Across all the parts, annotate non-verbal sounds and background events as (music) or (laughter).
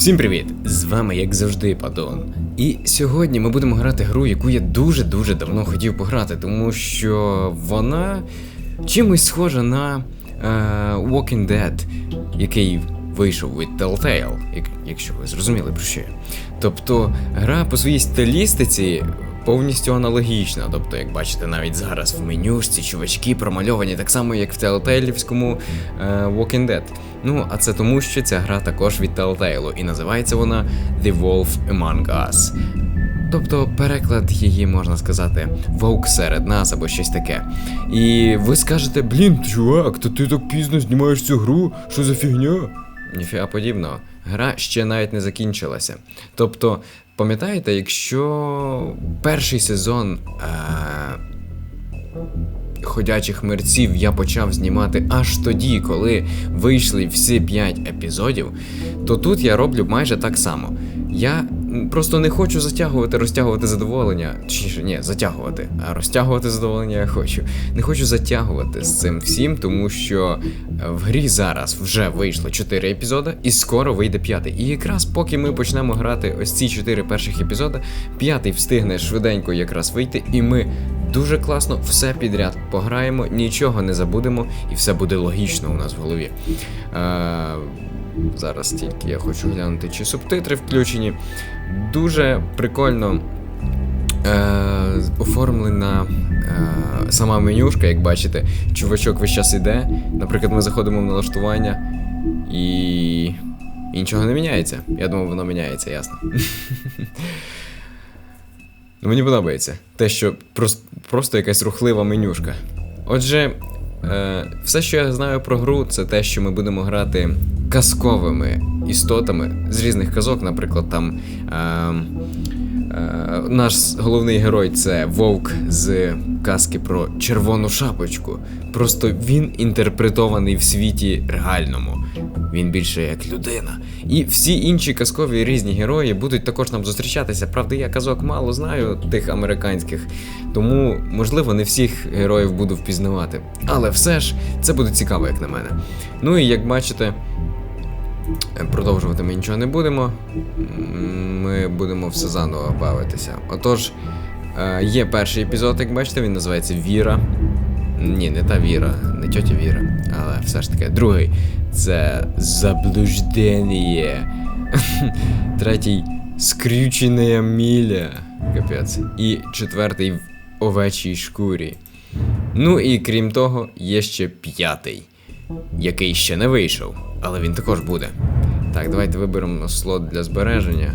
Всім привіт! З вами, як завжди, Падон. І сьогодні ми будемо грати гру, яку я дуже-дуже давно хотів пограти, тому що вона чимось схожа на е, Walking Dead, який вийшов від Telltale, як, якщо ви зрозуміли про що. Тобто, гра по своїй стилістиці повністю аналогічна. Тобто, як бачите, навіть зараз в менюшці чувачки промальовані так само, як в Telltale'івському е, Walking Dead. Ну, а це тому, що ця гра також від Telltale, і називається вона The Wolf Among Us. Тобто переклад її можна сказати вовк серед нас або щось таке. І ви скажете, блін, чувак, то ти так пізно знімаєш цю гру, що за фігня? Ніфіга подібного. Гра ще навіть не закінчилася. Тобто, пам'ятаєте, якщо перший сезон. Е- Ходячих мерців я почав знімати аж тоді, коли вийшли всі 5 епізодів, то тут я роблю майже так само. Я просто не хочу затягувати, розтягувати задоволення. Точніше, ні, затягувати, а розтягувати задоволення я хочу. Не хочу затягувати з цим всім, тому що е, в грі зараз вже вийшло 4 епізоди, і скоро вийде п'ятий. І якраз поки ми почнемо грати ось ці 4 перших епізоди, п'ятий встигне швиденько якраз вийти, і ми дуже класно все підряд пограємо, нічого не забудемо, і все буде логічно у нас в голові. Е, зараз тільки я хочу глянути, чи субтитри включені. Дуже прикольно. Е, оформлена е, сама менюшка, як бачите, чувачок весь час іде. Наприклад, ми заходимо в налаштування і. і нічого не міняється. Я думав, воно міняється, ясно. (laughs) Ну, Мені подобається те, що просто якась рухлива менюшка. Отже, е, все, що я знаю про гру, це те, що ми будемо грати казковими істотами з різних казок. Наприклад, там е, наш головний герой це вовк з казки про червону шапочку. Просто він інтерпретований в світі реальному. Він більше як людина. І всі інші казкові різні герої будуть також нам зустрічатися. Правда, я казок мало знаю тих американських, тому, можливо, не всіх героїв буду впізнавати. Але все ж це буде цікаво, як на мене. Ну і як бачите, продовжувати ми нічого не будемо. Ми будемо все заново бавитися. Отож, е, є перший епізод, як бачите, він називається Віра. Ні, не та Віра, не тьотя Віра, але все ж таки. Другий це заблуждення. (laughs) Третій скрючена міля. Капець. І четвертий в овечій шкурі. Ну і крім того, є ще п'ятий, який ще не вийшов, але він також буде. Так, давайте виберемо слот для збереження.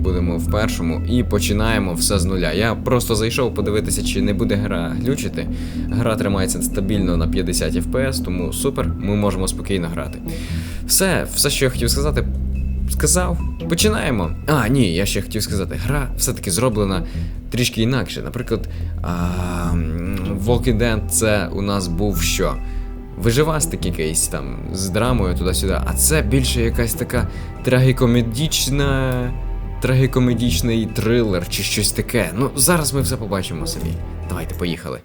Будемо в першому і починаємо все з нуля. Я просто зайшов подивитися, чи не буде гра глючити. Гра тримається стабільно на 50 FPS, тому супер, ми можемо спокійно грати. Все, все, що я хотів сказати, сказав. Починаємо. А, ні, я ще хотів сказати, гра все-таки зроблена трішки інакше. Наприклад, а, Walking Dead це у нас був що? Виживастик якийсь там з драмою туди-сюди, а це більше якась така трагікомедічна. Трагікомедічний трилер чи щось таке. Ну, зараз ми все побачимо самі. Давайте, поїхали.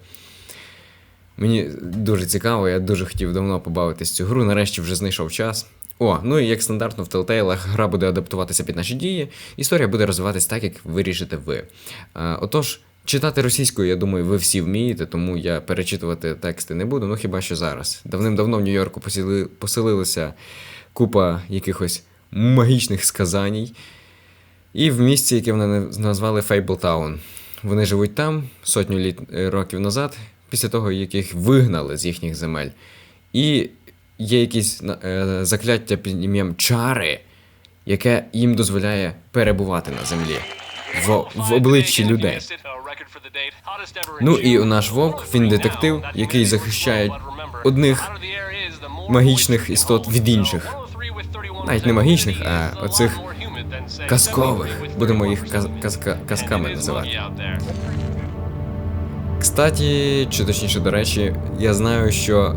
Мені дуже цікаво, я дуже хотів давно побавитись цю гру, нарешті вже знайшов час. О, ну і як стандартно в Telltale гра буде адаптуватися під наші дії, історія буде розвиватись так, як вирішите ви. Е, отож, читати російською, я думаю, ви всі вмієте, тому я перечитувати тексти не буду, ну хіба що зараз. Давним-давно в Нью-Йорку посіли, поселилася купа якихось магічних сказаній. І в місці, яке вони назвали Фейблтаун. Вони живуть там сотню літ е, років назад, після того, як їх вигнали з їхніх земель. І є якісь е, закляття під ім'ям чари, яке їм дозволяє перебувати на землі в, в обличчі людей. Ну і наш вовк, він детектив, який захищає одних магічних істот від інших. Навіть не магічних, а оцих казкових. Будемо їх каз- казка- казками називати. Кстаті, чи точніше, до речі, я знаю, що е,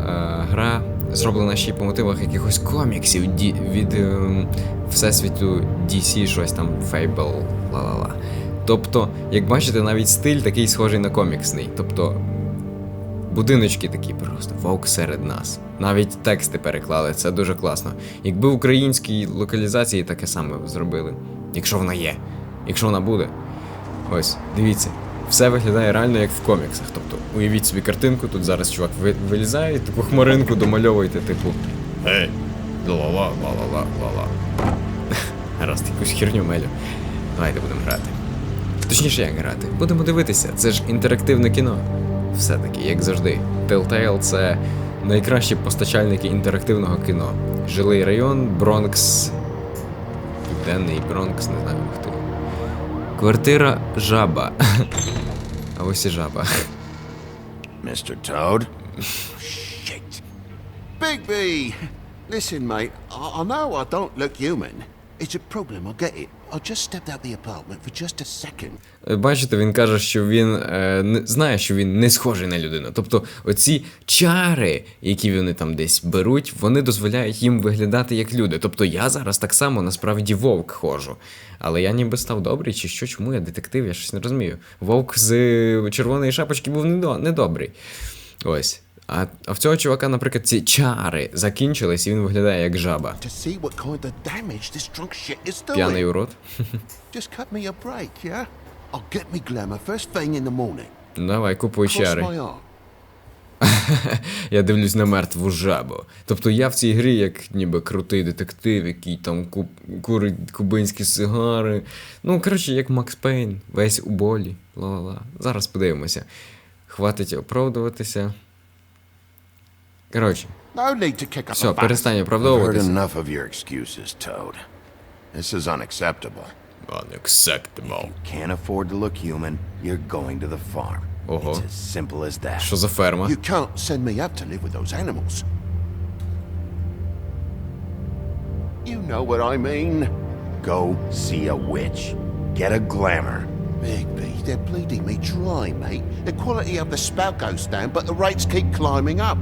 гра зроблена ще й по мотивах якихось коміксів ді, від ем, всесвіту DC, щось там Fable, ла-ла-ла. Тобто, як бачите, навіть стиль такий схожий на коміксний. Тобто, Будиночки такі просто, вовк серед нас. Навіть тексти переклали, це дуже класно. Якби в українській локалізації таке саме зробили. Якщо вона є, якщо вона буде. Ось, дивіться, все виглядає реально як в коміксах. Тобто, уявіть собі картинку, тут зараз чувак ви- вилізає, таку хмаринку домальовуєте, типу. Ей, ла-ла, ла-ла-ла, ла-ла. (laughs) Гаразд, якусь херню мелю. Давайте будемо грати. Точніше, як грати? Будемо дивитися, це ж інтерактивне кіно. Все-таки, як завжди. Telltale — це найкращі постачальники інтерактивного кіно. Жилий район, Бронкс. Південний Бронкс, не знаю хто. Квартира жаба. (laughs) А ось і жаба. Mr. Toad? Shit. Bigby! Listen, mate, I know I don't look human. It's a. Е, Бачите, він каже, що він е, не, знає, що він не схожий на людину. Тобто, оці чари, які вони там десь беруть, вони дозволяють їм виглядати як люди. Тобто я зараз так само насправді вовк ходжу. Але я ніби став добрий, чи що, чому я детектив, я щось не розумію. Вовк з е, червоної шапочки був недо- недобрий. Ось. А, а в цього чувака, наприклад, ці чари закінчились, і він виглядає як жаба. П'яний урод. Ну, (laughs) Давай, купуй чари. (laughs) Я дивлюсь на мертву жабу. Тобто я в цій грі як ніби крутий детектив, який там ку... курить кубинські сигари. Ну, коротше, як Макс Пейн, весь у болі. Ла-ла-ла. Зараз подивимося. Хватить оправдуватися. Коротше, No need to kick up все, a fuss. перестань I've heard оправдовуватися. enough of your excuses, Toad. This is unacceptable. Unacceptable. Can't afford to look human, you're going to the farm. Ого. It's as simple as that. Що за ферма? You can't send me up to live with those animals. You know what I mean. Go see a witch. Get a glamour. Bigby, they're bleeding me dry, mate. The quality of the spout goes down, but the rates keep climbing up.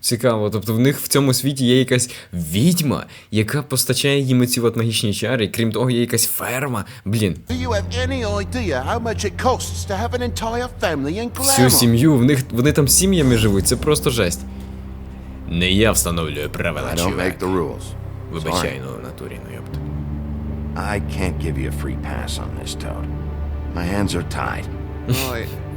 Цікаво, тобто в них в цьому світі є якась відьма, яка постачає їм ці от магічні чари, і крім того, є якась ферма. Блін, всю сім'ю, в них вони там сім'ями живуть, це просто жесть. Не я встановлюю правила, чувак. Вибачай, ну в натурі, ну йопт. I can't give you a free pass on this, Toad. My hands are tied. (laughs)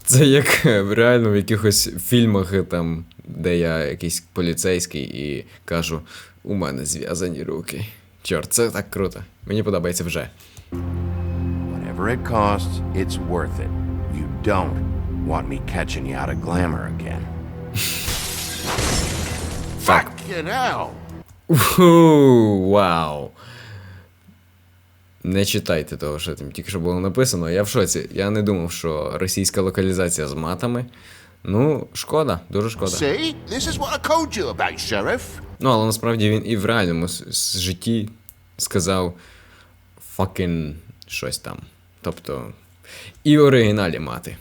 (laughs) Це як е, реально в якихось фільмах, е, там, де я якийсь поліцейський і кажу, у мене зв'язані руки. Чорт, це так круто. Мені подобається вже. whatever it costs, it's worth it. You don't want me catching you out of glamour again. Fucking hell! Вау. Не читайте того, що там тільки що було написано. Я в шоці. Я не думав, що російська локалізація з матами. Ну, шкода, дуже шкода. See? This is what I called you about, Sheriff. Ну, але насправді він і в реальному с- с- житті сказав fucking щось там. Тобто. І в оригіналі мати.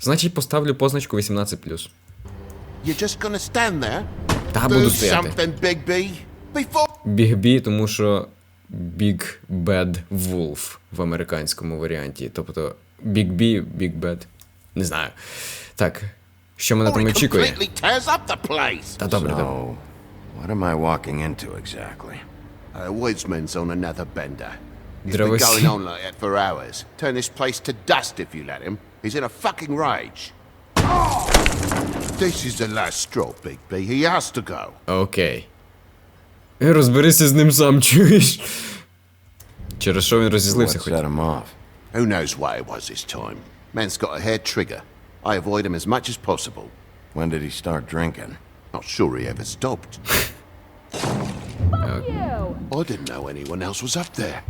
Значить, поставлю позначку 18. You're just gonna stand there? Та буду стояти. Big B, тому що Big Bad Wolf в американському варіанті. Тобто Big B, Big Bad. Не знаю. Так, що мене там he очікує? completely tears up the place. Та добре, добре. So, what am I walking into exactly? A woodsman's on another bender. He's been Дровосек. going on like that for hours. Turn this place to dust if you let him. He's in a fucking rage. This is the last straw, Big B. He has to go. Окей. Е, Розберися з ним сам, чуєш? Через що він розізлився хоч? Who knows why it was this time? Man's got a hair trigger. I avoid him as much as possible. When did he start drinking? Not sure he ever stopped. you! I didn't know anyone else was up there.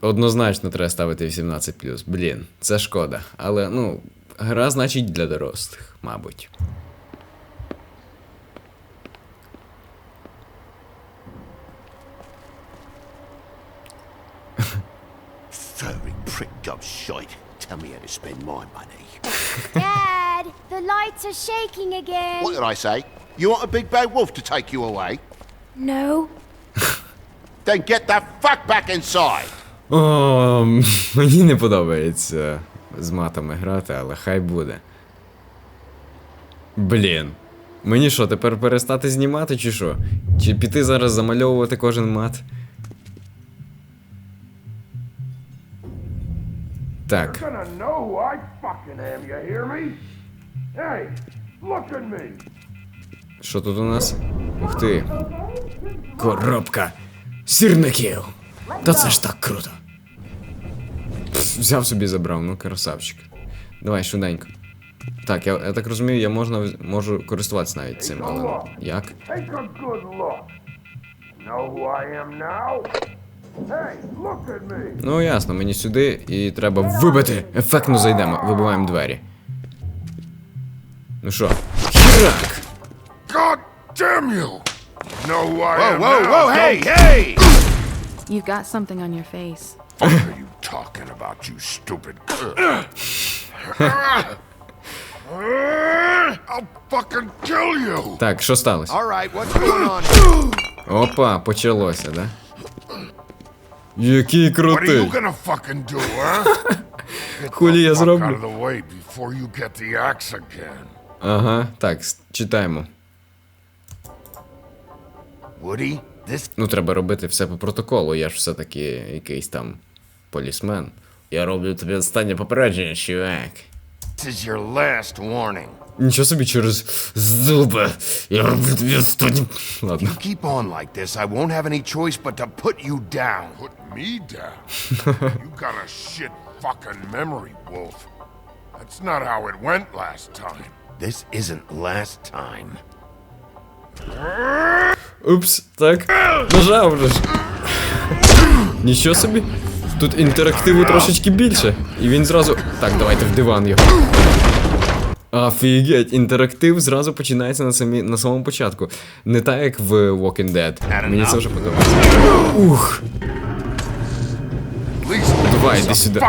Однозначно треба ставити 18 Блін, це шкода. Але, ну, гра значить для дорослих, мабуть. Prick shite. Tell me how to spend my money. Dad, the lights are shaking again. What did I say? You want a big bad wolf to take you away? No. Then get the fuck back inside. О, мені не подобається з матами грати, але хай буде. Блін. Мені що, тепер перестати знімати, чи що? Чи піти зараз замальовувати кожен мат? Me. Що тут у нас? Ух ти. Коробка сірників. Та це ж так круто. Пф, взяв собі забрав, ну красавчик. Давай, швиденько. Так, я, я так розумію, я можна, можу користуватися навіть цим, але як? Ну ясно, мені сюди і треба вибити. Ефектно зайдемо, вибиваємо двері. Ну що? Хірак! God damn you! Know who I Whoa, whoa, whoa, hey, hey! You've got something on your face. What are you talking about, you stupid? I'll fucking kill you! Так, що сталося? All right, what's going on? Опа, почалося, да? Який крутий! (laughs) Хулі я зроблю? Ага, так, читаємо. This Ну, треба робити все по протоколу, я ж все-таки якийсь там полісмен. Я роблю тобі останнє попередження, чувак. is your last warning. Нічого собі через зуби. Я роблю тобі останнє. Ладно. Keep on like this, I won't have any choice but to put you down. Put me down? you got a shit fucking memory, Wolf. That's not how it went last time. This isn't last time. Упс, так. Нажав вже ж. Нічого собі. Тут інтерактиву трошечки більше. І він зразу. Так, давайте в диван його. Офігеть, інтерактив зразу починається на, самі, на самому початку. Не так, як в Walking Dead. Мені це вже подобається. Ух! Давай, іди сюди.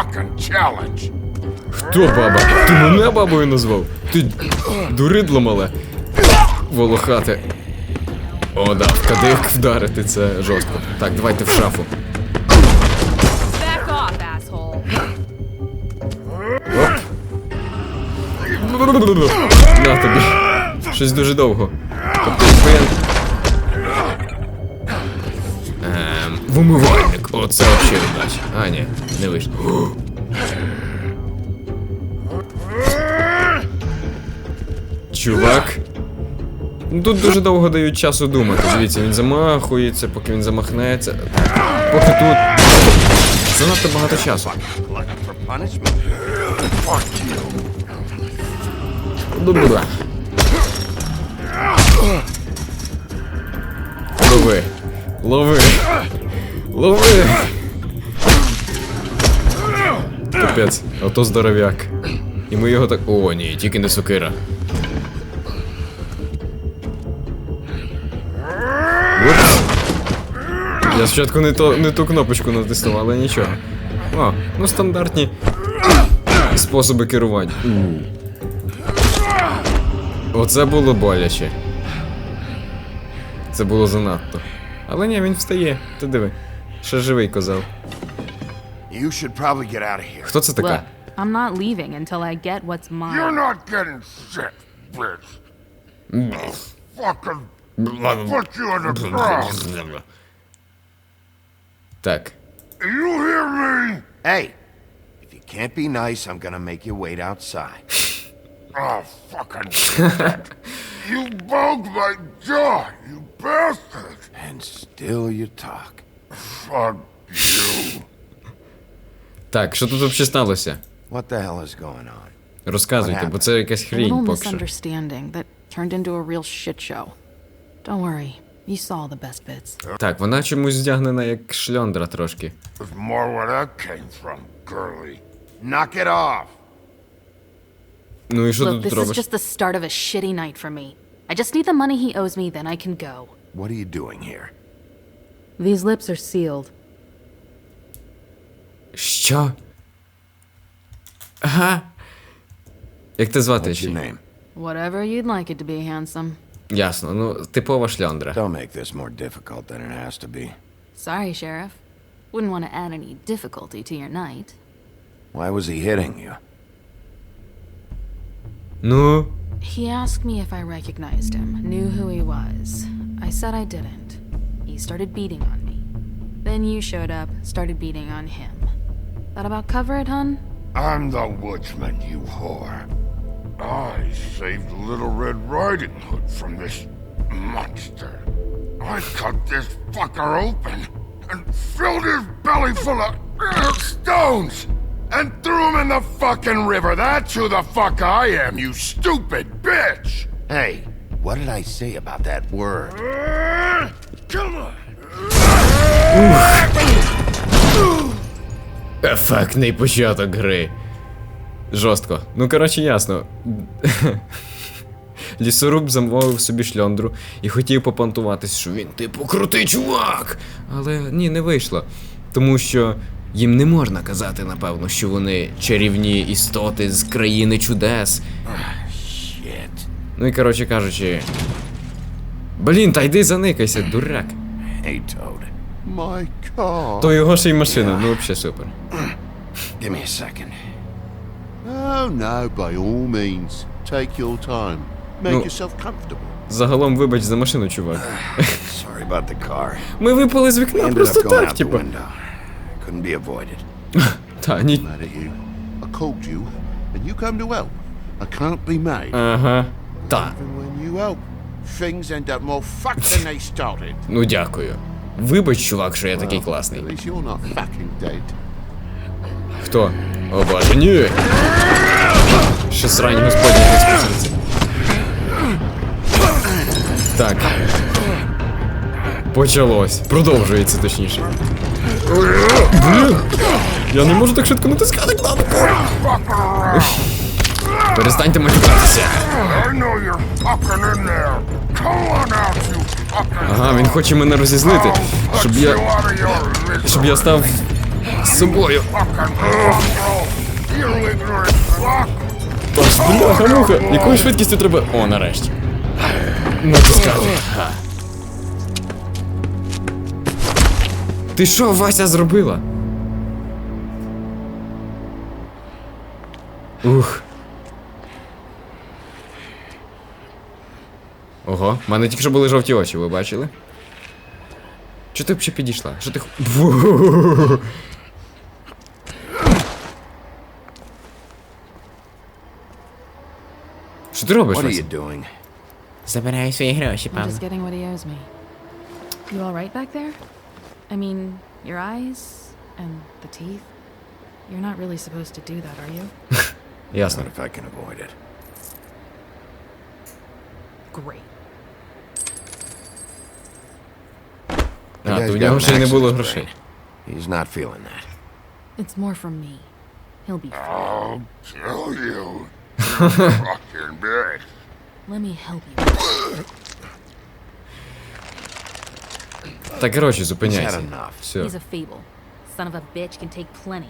Хто баба? Ти мене бабою назвав? Ти дуридло мале. Волохате. О, да, в кадик вдарити це жорстко. Так, давайте в шафу. На тобі. Щось дуже довго. Тобто, я... Ем, в умивальник. Оце взагалі удача. А, ні, не вийшло. Чувак. Тут дуже довго дають часу думати. Дивіться, він замахується, поки він замахнеться. Поки тут. Занадто багато часу. Бла-бла-бла. Лови. Лови. Лови. Капець, ото здоровяк. І ми його так. О, ні, тільки не сокира. Упс. Я спочатку не, то, не ту кнопочку натиснув, але нічого. О, ну стандартні способи керування. Оце було боляче. Це було занадто. Але ні, він встає. Ти диви. Ще живий козел. You should probably get out of here. Хто це така? Look, I'm not leaving until I get what's You're mine. not getting shit, bitch. Fucking put you on the ground. Так. You hear me? Hey, if you can't be nice, I'm gonna make you wait outside. Oh, fucking shit. You broke my jaw, you bastard. And still you talk. Fuck you. Так, що тут взагалі сталося? What the hell is going on? Розказуйте, бо це якась A little хрінь поки що. misunderstanding that turned into a real shit show. Don't worry, you saw the best bits. Так, вона чомусь здягнена як шльондра трошки. There's more where that came from, girly. Knock it off! Ну і що Look, тут this is робиш? just the start of a shitty night for me. I just need the money he owes me, then I can go. What are you doing here? These lips are sealed. Що? Ага. Як ти звати What's your ще? name? Whatever you'd like it to be, handsome. Ясно, ну, типова шльондра. Don't make this more difficult than it has to be. Sorry, Sheriff. Wouldn't want to add any difficulty to your night. Why was he hitting you? Ну, He asked me if I recognized him, knew who he was. I said I didn't. He started beating on me. Then you showed up, started beating on him. That about cover it, hun? I'm the woodsman, you whore. I saved Little Red Riding Hood from this monster. I cut this fucker open and filled his belly full of uh, stones and threw him in the fucking river. That's who the fuck I am, you stupid bitch! Hey, what did I say about that word? Uh, come on! ефектний початок гри. Жорстко. Ну, коротше, ясно. (laughs) Лісоруб замовив собі шльондру і хотів попонтуватись, що він типу крутий чувак. Але ні, не вийшло. Тому що їм не можна казати, напевно, що вони чарівні істоти з країни чудес. Shit. Ну і коротше кажучи. Блін, та йди заникайся, дурак. Hey, Toad. My car. То його ще й машина, ну взагалі супер. Give me a second. Oh, no, by all means. Take your time. Make No. yourself comfortable. Загалом вибач за машину, чувак. Sorry about the car. Ми випали з вікна просто так, типу. window. Couldn't be avoided. Та, ні. Mad at you. I called you, and you come to help. I can't be made. Ага. Та. Even when you help, things end up more fucked than they started. Ну дякую. Вибач, чувак, що я такий Well, класний. At least you're not fucking dead. Хто? О боже, ні! Ще срань господня не спуститься. Так. Почалось. Продовжується точніше. Блін! Я не можу так швидко натискати кнопку. Перестаньте матюкатися. Ага, він хоче мене розізлити, щоб я. щоб я став собою. Fucking mongrel. You ignorant fuck. Аж бляха муха, якою швидкістю треба. О, нарешті. Натискати. Ти що, Вася, зробила? Ух. Ого, в мене тільки що були жовті очі, ви бачили? Чого ти взагалі підійшла? Що ти. (laughs) Що ти робиш, Вася? Забираю свої гроші, I'm пан. I mean, your eyes and the teeth? You're not really supposed to do that, are you? (laughs) Ясно. Not if I can avoid it. Great. А, Guy's то в got нього an ще й не axe in було his грошей. brain. He's not feeling that. It's more from me. He'll be fine. I'll kill you. (laughs) you fucking bitch. Let me help you. (laughs) bitch can take plenty.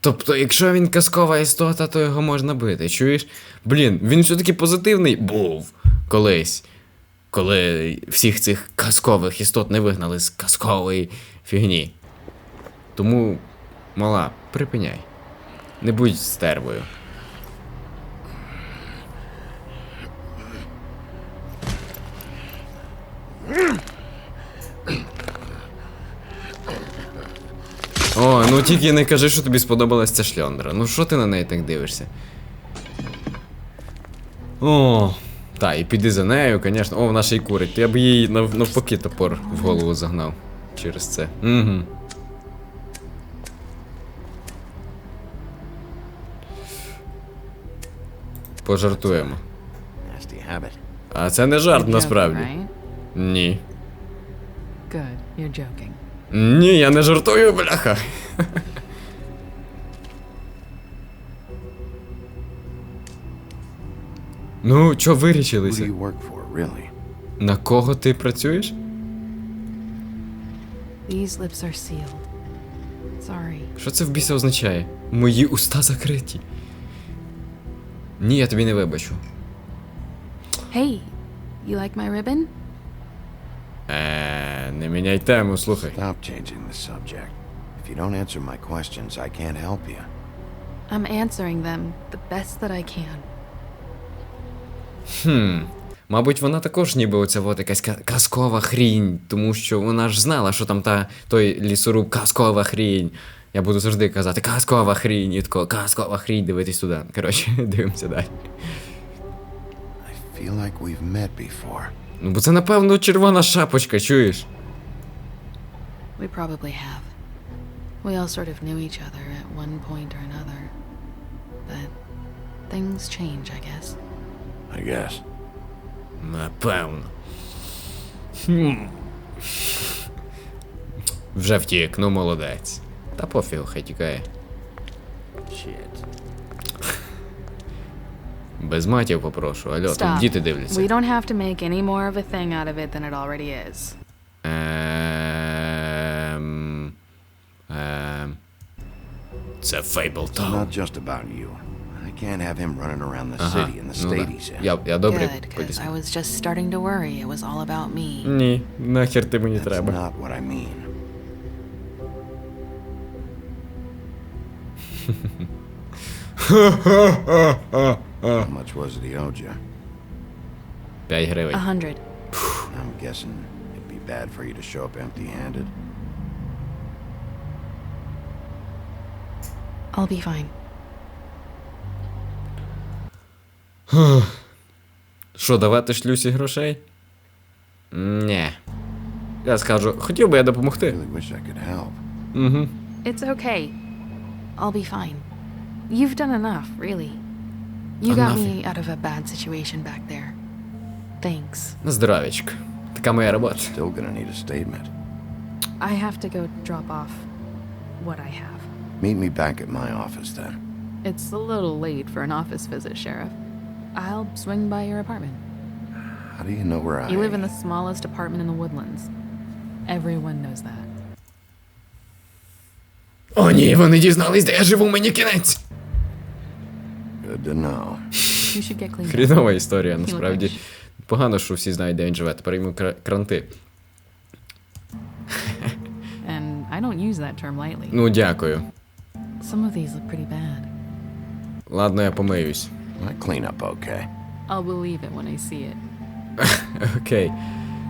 Тобто, якщо він казкова істота, то його можна бити, чуєш? Блін, він все-таки позитивний був колись. Коли всіх цих казкових істот не вигнали з казкової фігні. Тому, мала, припиняй. Не будь стервою. Ну тільки не кажи, що тобі сподобалась ця шльондра. Ну що ти на неї так дивишся? О, та, і піди за нею, звісно. О, вона ще й курить. Я б їй нав- навпаки топор в голову загнав через це. Угу. Пожартуємо. А це не жарт насправді. Ні. Good. You're joking. Ні, я не жартую, бляха. Ну, чо for, really? На кого ти працюєш? These lips are sealed. Sorry. Що це в біса означає? Мої уста закриті. Ні, я тобі не вибачу. Hey, you like my ribbon? Е, не міняй тему, слухай. Stop changing the subject. If you don't answer my questions, I can't help you. I'm answering them the best that I can. Хм. Мабуть, вона також ніби оця от якась ка- казкова хрінь, тому що вона ж знала, що там та той лісоруб казкова хрінь. Я буду завжди казати казкова хрінь, і тако казкова хрінь, дивитись туди. Коротше, (laughs) дивимося далі. I feel like we've met before. Ну, бо це, напевно, червона шапочка, чуєш? We probably have. We all sort of knew each other at one point or another. But things change, I guess. I guess. Напевно. Хм. Вже втік, ну молодець. Та пофігу, хай тікає. Shit. Без матів попрошу. Алло, там Stop. діти дивляться. We don't have to make any more of a thing out of it than it already is. Ем... Ем... Це It's Фейблтаун. not just about you. I can't have him running around the Ага, city in the ну state he's in. Я, я добре Good, because. I was just starting to worry it was all about me. Ні, нахер ти мені That's треба. not what I mean. How much was it he owed you? 5 A гривень. hundred. I'm guessing it'd be bad for you to show up empty-handed. I'll be fine. (sighs) Що, давати шлюсі грошей? Ні. Я скажу, хотів би я допомогти. Really wish I could help. Угу. It's okay. I'll be fine. You've done enough, really. You got Enough. me out of a bad situation back there. Thanks. На здоров'ячко. Така моя робота. Still gonna need a statement. I have to go drop off what I have. Meet me back at my office then. It's a little late for an office visit, Sheriff. I'll swing by your apartment. How do you know where I You live in the smallest apartment in the woodlands. Everyone knows that. О, ні, вони дізнались, де я живу, мені кінець. Хрінова історія, насправді. Погано, що всі знають, де він живе. Тепер йому кранти. And I don't use that term lightly. Ну, дякую. Some of these look pretty bad. Ладно, я помиюсь. I clean up okay. I'll believe it when I see it. (laughs) Окей.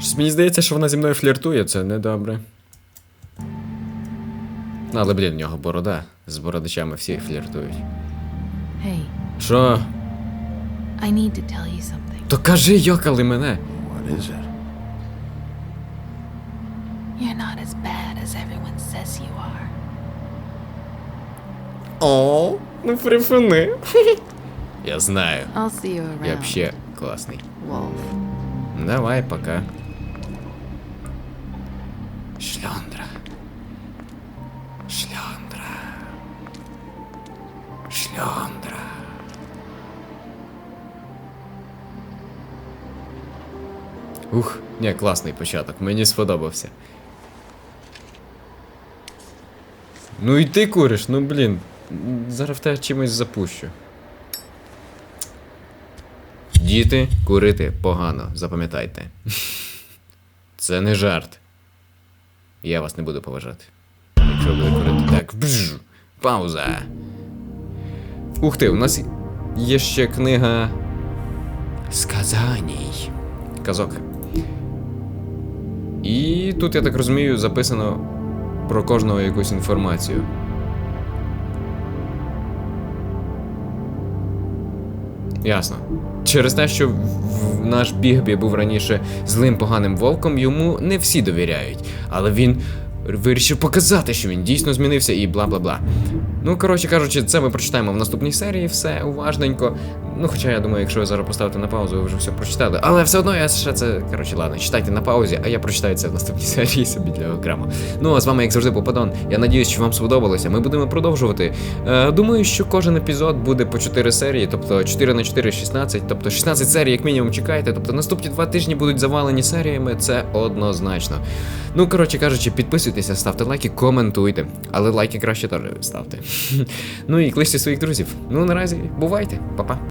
Щось мені здається, що вона зі мною фліртує, це недобре. Ну, але, блін, в нього борода. З бородачами всі фліртують. Що? I need to tell you something. То кажи, йокали мене. What is it? You're not as bad as everyone says you are. О, ну припини. Я знаю. I'll see you around. Я вообще класний. Wolf. Давай, пока. Шльондра. Шльондра. Шльондра. Ух, ні, класний початок, мені сподобався. Ну і ти куриш, ну блін. Зараз в тебе чимось запущу. Діти, курити погано, запам'ятайте. (laughs) Це не жарт. Я вас не буду поважати. Якщо буде курити так. Бжж, пауза. Ух ти, у нас є ще книга Сказаній. Казок. І тут, я так розумію, записано про кожного якусь інформацію. Ясно. Через те, що наш Бігбі був раніше злим поганим вовком, йому не всі довіряють. Але він вирішив показати, що він дійсно змінився і бла бла бла. Ну, коротше кажучи, це ми прочитаємо в наступній серії, все уважненько. Ну, хоча я думаю, якщо ви зараз поставите на паузу, ви вже все прочитали. Але все одно я ще це. Коротше, ладно, читайте на паузі, а я прочитаю це в наступній (laughs) серії собі для окремо. Ну, а з вами, як завжди, Попадон. Я надіюсь, що вам сподобалося. Ми будемо продовжувати. Е, думаю, що кожен епізод буде по 4 серії, тобто 4 на 4 16, тобто 16 серій, як мінімум, чекайте. Тобто наступні два тижні будуть завалені серіями, це однозначно. Ну, коротше кажучи, підписуйтеся, ставте лайки, коментуйте. Але лайки краще теж ставте. (laughs) ну і кличте своїх друзів. Ну, наразі, бувайте, па-па.